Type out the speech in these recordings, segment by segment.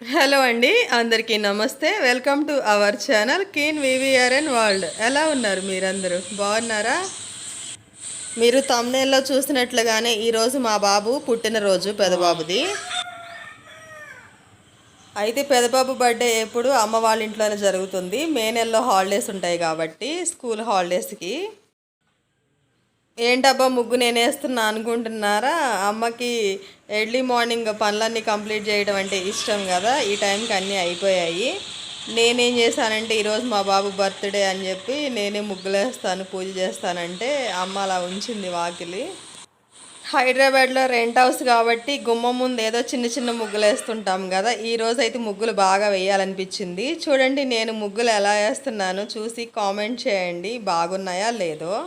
Hello అండి అందరికీ నమస్తే. Welcome to our channel keen VVRN world ఎలా ఉన్నారు మీరందరూ? బాగున్నారా? మీరు తమ్నేల్లో చూసినట్లుగానే ఈరోజు మా బాబు పుట్టినరోజు పెదబాబుది. అయితే పెదబాబు బర్త్డే ఎప్పుడు అమ్మ వాళ్ళ ఇంట్లోనే జరుగుతుంది. మే నెలలో హాలిడేస్ ఉంటాయి కాబట్టి స్కూల్ హాలిడేస్కి ఏంటబ్బా ముగ్గు నేనేస్తున్నా అనుకుంటున్నారా? అమ్మకి ఎర్లీ మార్నింగ్ పనులన్నీ కంప్లీట్ చేయడం అంటే ఇష్టం కదా? ఈ టైంకి అన్నీ అయిపోయాయి. నేనేం చేశానంటే ఈరోజు మా బాబు బర్త్డే అని చెప్పి నేనే ముగ్గులు వేస్తాను పూజ చేస్తానంటే అమ్మ అలా ఉంచింది వాకిలి. హైదరాబాద్లో రెంట్ హౌస్ కాబట్టి గుమ్మం ముందు ఏదో చిన్న చిన్న ముగ్గులు వేస్తుంటాం కదా? ఈ రోజు అయితే ముగ్గులు బాగా వేయాలనిపించింది. చూడండి నేను ముగ్గులు ఎలా వేస్తున్నాను చూసి కామెంట్ చేయండి. బాగున్నాయా లేదో?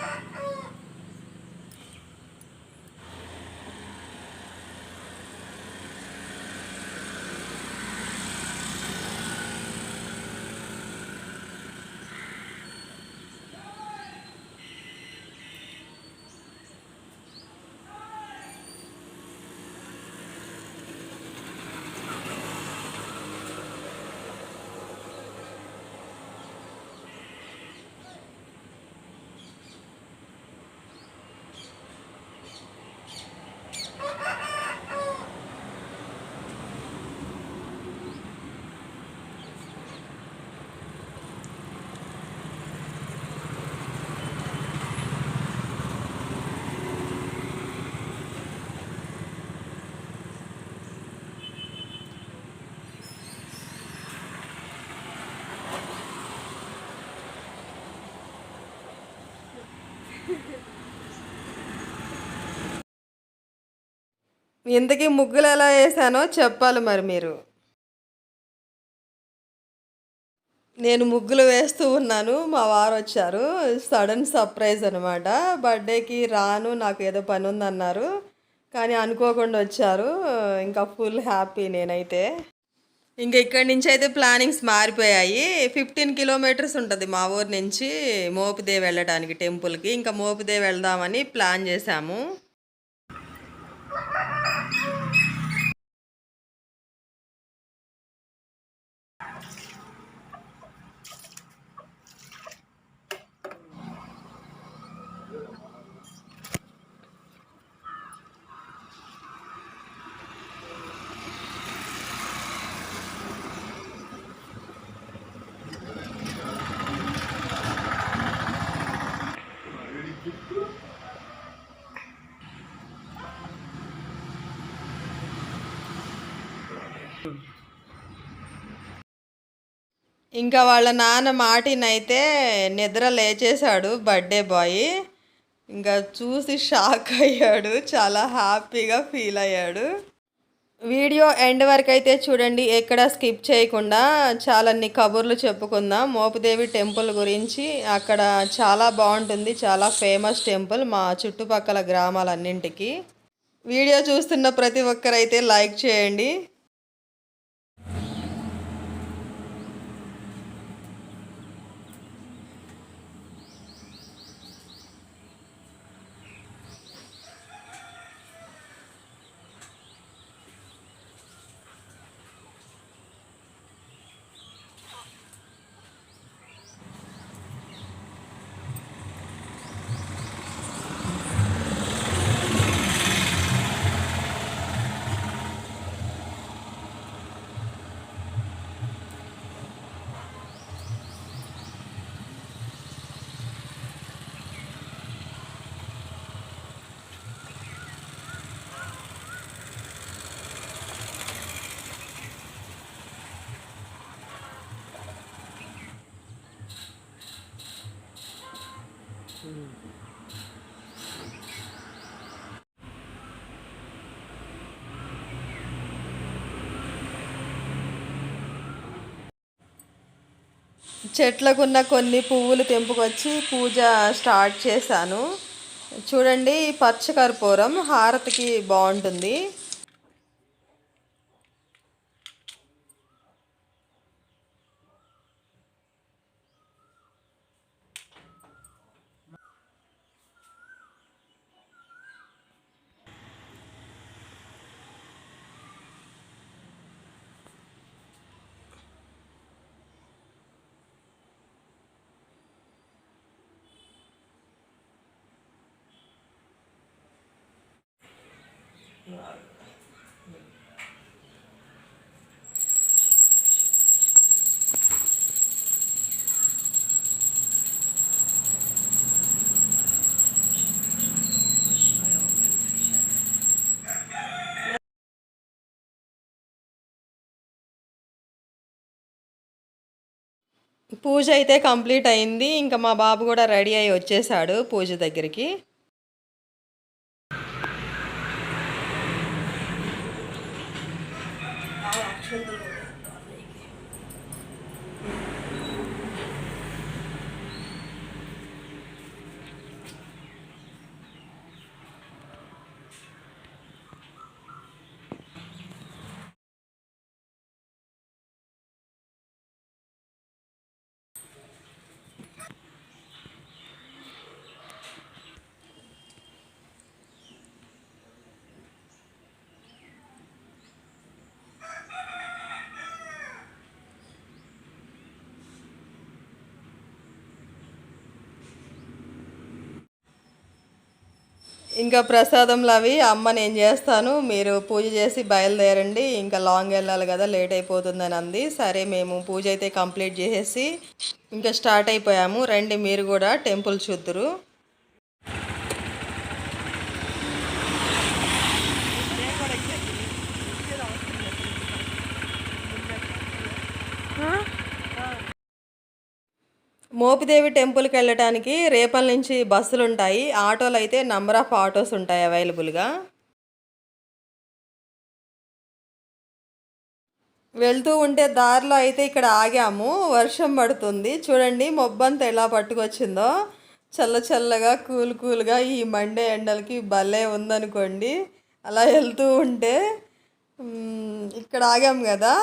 ఇంతకీ ముగ్గులు ఎలా వేసానో చెప్పాలి మరి మీరు. నేను ముగ్గులు వేస్తూ ఉన్నాను మా వారు వచ్చారు. సడన్ సర్ప్రైజ్ అనమాట బర్త్డేకి రాను నాకు ఏదో పని ఉందన్నారు. కానీ అనుకోకుండా వచ్చారు. ఇంకా ఫుల్ హ్యాపీ నేనైతే. ఇంకా ఇక్కడి నుంచి అయితే ప్లానింగ్స్ మారిపోయాయి. ఫిఫ్టీన్ కిలోమీటర్స్ ఉంటుంది మా ఊరు నుంచి మోపిదే వెళ్ళడానికి టెంపుల్కి. ఇంకా మోపిదే వెళ్దామని ప్లాన్ చేశాము. ఇంకా వాళ్ళ నాన్న మాటినైతే నిద్ర లేచేశాడు బర్త్డే బాయ్. ఇంకా చూసి షాక్ అయ్యాడు చాలా హ్యాపీగా ఫీల్ అయ్యాడు. వీడియో ఎండ్ వరకు అయితే చూడండి ఎక్కడ స్కిప్ చేయకుండా చాలాన్ని కబుర్లు చెప్పుకుందాం. మోపుదేవి టెంపుల్ గురించి అక్కడ చాలా బాగుంటుంది చాలా ఫేమస్ టెంపుల్ మా చుట్టుపక్కల గ్రామాలన్నింటికి. వీడియో చూస్తున్న ప్రతి ఒక్కరైతే లైక్ చేయండి. చెట్లకున్న కొన్ని పువ్వులు తెంపుకొచ్చి పూజ స్టార్ట్ చేశాను. చూడండి పచ్చకర్పూరం హారతికి బాగుంటుంది. పూజ అయితే కంప్లీట్ అయింది. ఇంకా మా బాబు కూడా రెడీ అయ్యి వచ్చేసాడు పూజ దగ్గరికి. ఇంకా ప్రసాదంలు అవి అమ్మ నేను చేస్తాను మీరు పూజ చేసి బయలుదేరండి ఇంకా లాంగ్ వెళ్ళాలి కదా లేట్ అయిపోతుందని అంది. సరే మేము పూజ అయితే కంప్లీట్ చేసేసి ఇంకా స్టార్ట్ అయిపోయాము. రండి మీరు కూడా టెంపుల్ చూద్దురు. మోపిదేవి టెంపుల్కి వెళ్ళటానికి రేపల నుంచి బస్సులు ఉంటాయి ఆటోలు అయితే నంబర్ ఆఫ్ ఆటోస్ ఉంటాయి అవైలబుల్గా. వెళ్తూ ఉంటే దారిలో అయితే ఇక్కడ ఆగాము. వర్షం పడుతుంది. చూడండి మొబ్బంతా ఎలా పట్టుకొచ్చిందో. చల్ల చల్లగా కూల్ కూల్గా ఈ మండే ఎండలకి భలే ఉందనుకోండి. అలా వెళ్తూ ఉంటే ఇక్కడ ఆగాం కదా.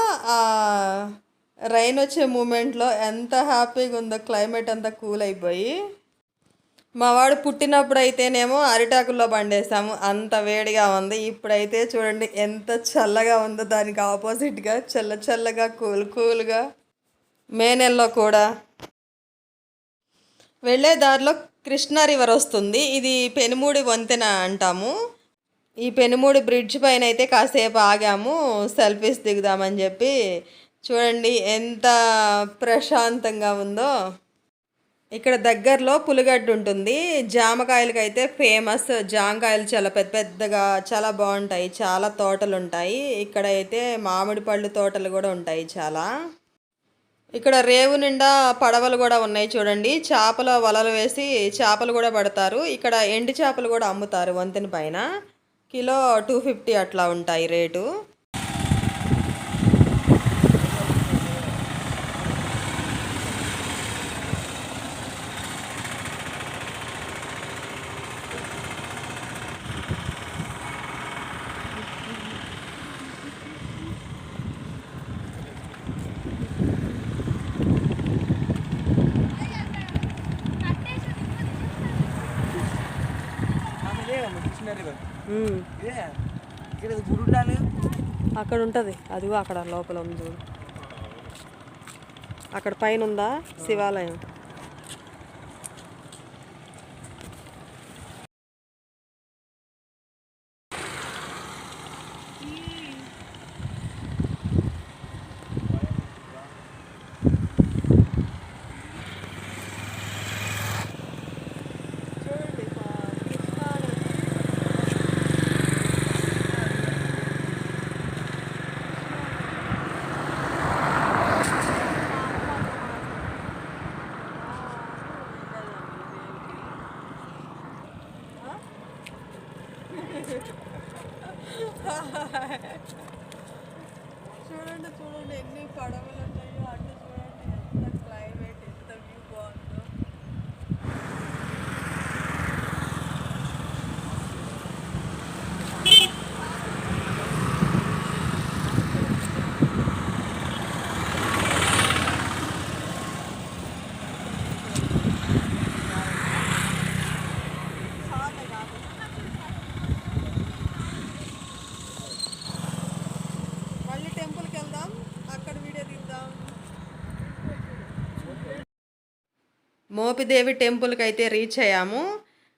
రైన్ వచ్చే మూమెంట్లో ఎంత హ్యాపీగా ఉందో క్లైమేట్ అంతా కూల్ అయిపోయి. మావాడు పుట్టినప్పుడు అయితేనేమో అరిటాకుల్లో పండేసాము అంత వేడిగా ఉంది. ఇప్పుడైతే చూడండి ఎంత చల్లగా ఉందో దానికి ఆపోజిట్గా చల్ల చల్లగా కూల్ కూల్గా. మే నెలలో కూడా వెళ్ళే దారిలో కృష్ణా రివర్ వస్తుంది. ఇది పెనుమూడి వంతెన అంటాము. ఈ పెనుమూడి బ్రిడ్జ్ పైన అయితే కాసేపు ఆగాము. సెల్ఫీస్ దిగుదామని చెప్పి చూడండి ఎంత ప్రశాంతంగా ఉందో. ఇక్కడ దగ్గరలో పులిగడ్డ ఉంటుంది. జామకాయలకి అయితే ఫేమస్ జామకాయలు చాలా పెద్ద పెద్దగా చాలా బాగుంటాయి. చాలా తోటలు ఉంటాయి. ఇక్కడ అయితే మామిడి పళ్ళు తోటలు కూడా ఉంటాయి చాలా. ఇక్కడ రేవు నిండా పడవలు కూడా ఉన్నాయి చూడండి. చేపల వలలు వేసి చేపలు కూడా పడతారు. ఇక్కడ ఎండి చేపలు కూడా అమ్ముతారు వంతెన పైన. కిలో టూ ఫిఫ్టీ అట్లా ఉంటాయి రేటు. అక్కడ ఉంటుంది. అదిగో అక్కడ లోపల ఉంది చూడు. అక్కడ పైన ఉందా? శివాలయం చూడండి చూడండి ఎన్ని పడవలు ఉన్నాయో అటు చూడండి ఎంత క్లైమేట్ ఎంత వ్యూ బాగుందో మళ్ళీ టెంపుల్కి వెళ్దాం అక్కడ వీడియో తీద్దాం మోపిదేవి టెంపుల్కి అయితే రీచ్ అయ్యాము.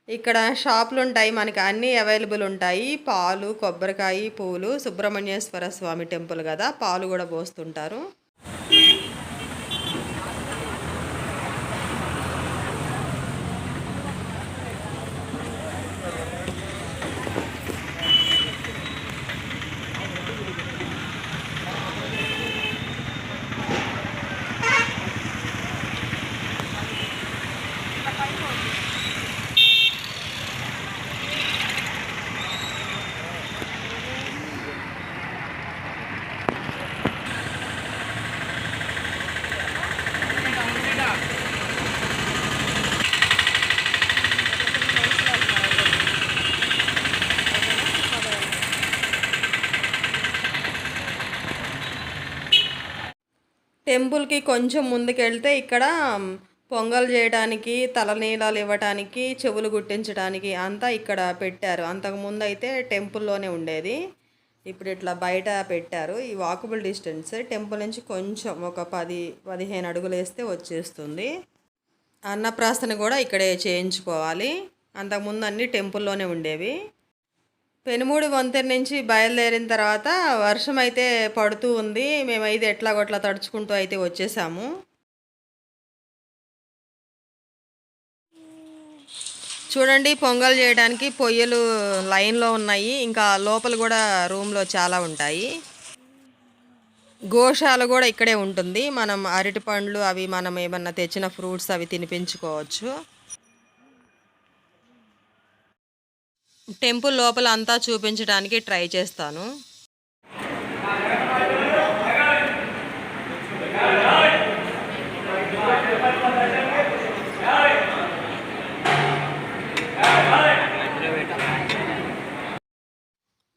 ఇక్కడ షాపులు ఉంటాయి మనకి అన్నీ అవైలబుల్ ఉంటాయి. పాలు కొబ్బరికాయ పూలు సుబ్రహ్మణ్యేశ్వర స్వామి టెంపుల్ కదా పాలు కూడా పోస్తుంటారు. టెంపుల్కి కొంచెం ముందుకెళ్తే ఇక్కడ పొంగల్ చేయడానికి తలనీలాలు ఇవ్వటానికి చెవులు గుట్టించడానికి అంతా ఇక్కడ పెట్టారు. అంతకుముందు అయితే టెంపుల్లోనే ఉండేది. ఇప్పుడు ఇట్లా బయట పెట్టారు. ఈ వాకబుల్ డిస్టెన్స్ టెంపుల్ నుంచి కొంచెం ఒక పది పదిహేను అడుగులు వేస్తే వచ్చేస్తుంది. అన్నప్రాసన కూడా ఇక్కడే చేయించుకోవాలి. అంతకుముందు అన్నీ టెంపుల్లోనే ఉండేవి. పెనుమూడి వంతెన నుంచి బయలుదేరిన తర్వాత వర్షం అయితే పడుతూ ఉంది. మేమైతే ఎట్లా కొట్లా తడుచుకుంటూ అయితే వచ్చేసాము. చూడండి పొంగల్ చేయడానికి పొయ్యలు లైన్లో ఉన్నాయి. ఇంకా లోపల కూడా రూమ్లో చాలా ఉంటాయి. గోశాల కూడా ఇక్కడే ఉంటుంది. మనం అరటి పండ్లు అవి మనం ఏమన్నా తెచ్చిన ఫ్రూట్స్ అవి తినిపించుకోవచ్చు. టెంపుల్ లోపల అంతా చూపించడానికి ట్రై చేస్తాను.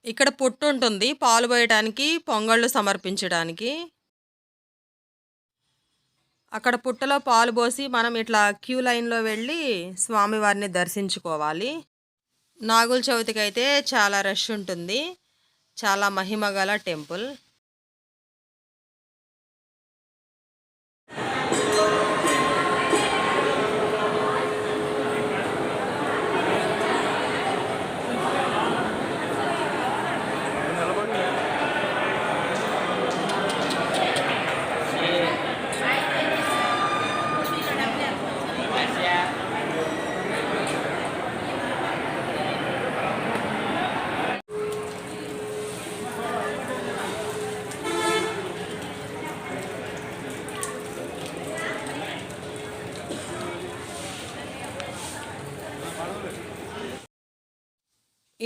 ఇక్కడ పుట్టు ఉంటుంది. పాలు పోయడానికి పొంగళ్ళు సమర్పించడానికి. అక్కడ పుట్టలో పాలు పోసి మనం ఇట్లా క్యూ లైన్లో వెళ్ళి స్వామివారిని దర్శించుకోవాలి. నాగుల చవితికి అయితే చాలా రష్ ఉంటుంది. చాలా మహిమగల టెంపుల్.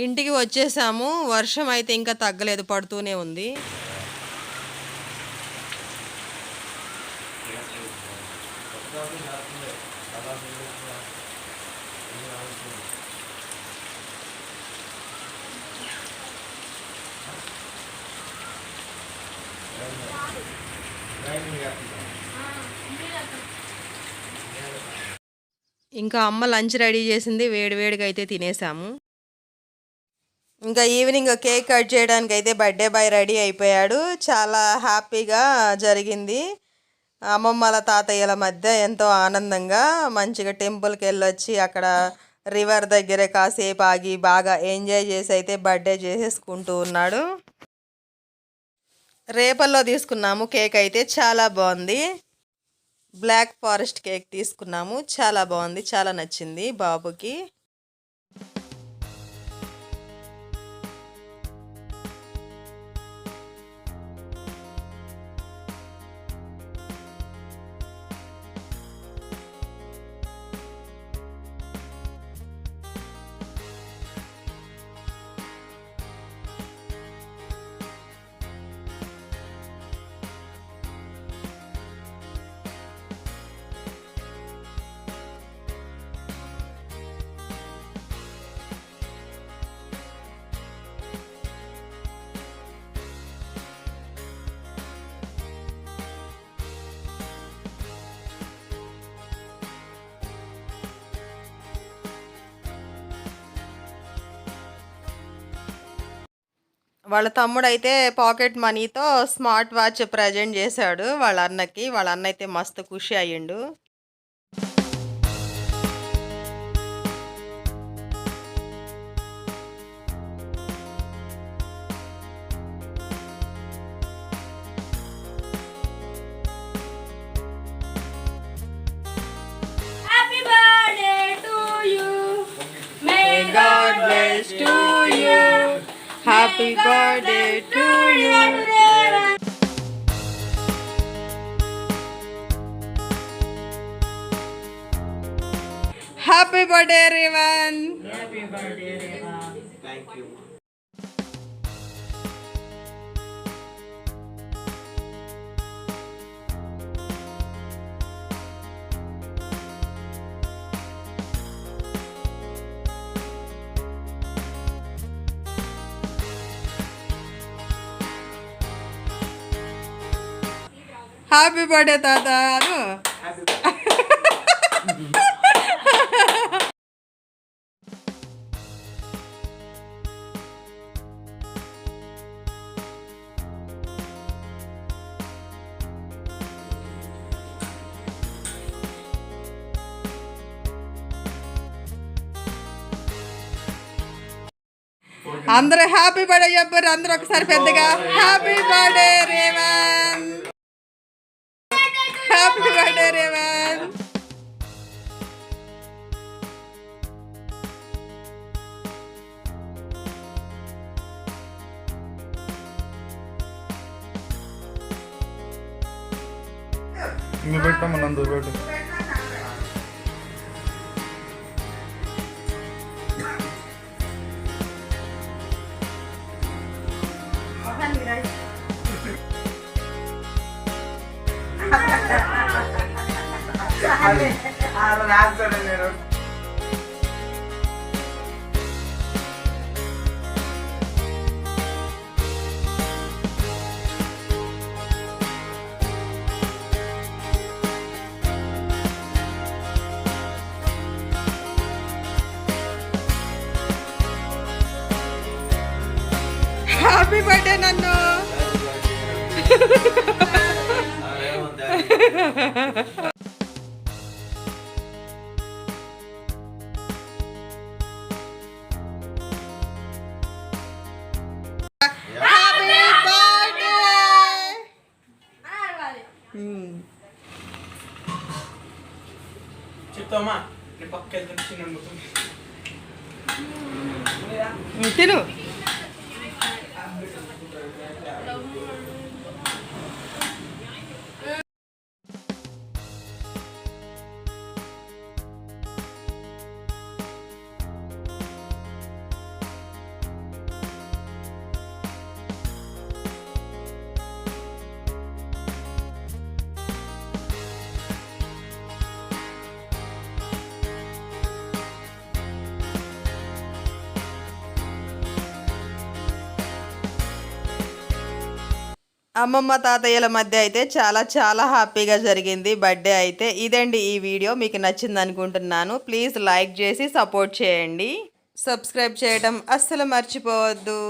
ఇంటికి వచ్చేసాము. వర్షం అయితే ఇంకా తగ్గలేదు పడుతూనే ఉంది. ఇంకా అమ్మ లంచ్ రెడీ చేసింది వేడివేడిగా అయితే తినేసాము. ఇంకా ఈవినింగ్ కేక్ కట్ చేయడానికి అయితే బర్త్డే బాయ్ రెడీ అయిపోయాడు. చాలా హ్యాపీగా జరిగింది. అమ్మమ్మల తాతయ్యల మధ్య ఎంతో ఆనందంగా మంచిగా టెంపుల్కి వెళ్ళొచ్చి అక్కడ రివర్ దగ్గర కాసేపు ఆగి బాగా ఎంజాయ్ చేసి అయితే బర్త్డే చేసేసుకుంటూ ఉన్నాడు. రేపల్లో తీసుకున్నాము కేక్ అయితే చాలా బాగుంది. బ్లాక్ ఫారెస్ట్ కేక్ తీసుకున్నాము. చాలా బాగుంది. చాలా నచ్చింది బాబుకి. వాళ్ళ తమ్ముడు అయితే పాకెట్ మనీతో స్మార్ట్ వాచ్ ప్రజెంట్ చేశాడు వాళ్ళ అన్నకి. వాళ్ళ అన్న అయితే మస్తు ఖుషి అయ్యిండు. Happy birthday to you. Happy birthday everyone. Happy birthday తాత అను అందరూ హ్యాపీ బర్త్డే చెప్పారు. అందరూ ఒకసారి పెద్దగా. Happy birthday Revan happy birthday Revan ఇంక పెట్టమ్మా నందు పెట్టు రాస్తాడు నేను హ్యాపీ బర్త్డే నన్ను హ్యాపీ చెప్తామా నేను పక్క వెళ్తాను తిను అమ్మమ్మ తాతయ్యల మధ్య అయితే చాలా చాలా హ్యాపీగా జరిగింది బర్త్డే అయితే. ఇదండి ఈ వీడియో. మీకు నచ్చింది అనుకుంటున్నాను. ప్లీజ్ లైక్ చేసి సపోర్ట్ చేయండి. సబ్స్క్రైబ్ చేయడం అస్సలు మర్చిపోవద్దు.